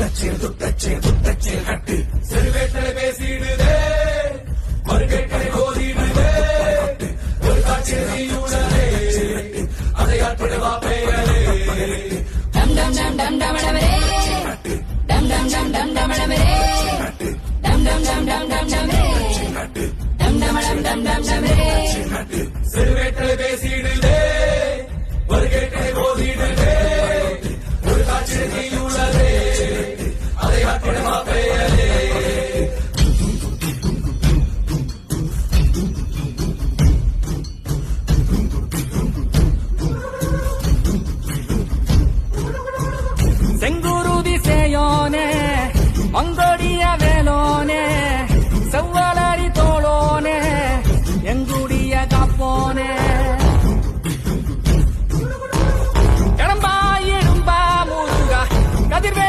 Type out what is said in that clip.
துட்டச்சேல் துட்டச்சேல் துட்டச்சேல் கட்டு செருவேட்டலை பேசிடுதே மறுகேட்டலை கோதிடுதே ஒரு காட்சியை உடலே அதை ஆட்படுவா பெயரே டம் டம் டம் டம் டமணவரே டம் டம் டம் டம் டமணவரே டம் டம் டம் டம் டம் டமரே டம் டமடம் டம் டம் டமரே செருவேட்டலை பேசிடுதே மறுகேட்டலை கோதிடுதே gloria de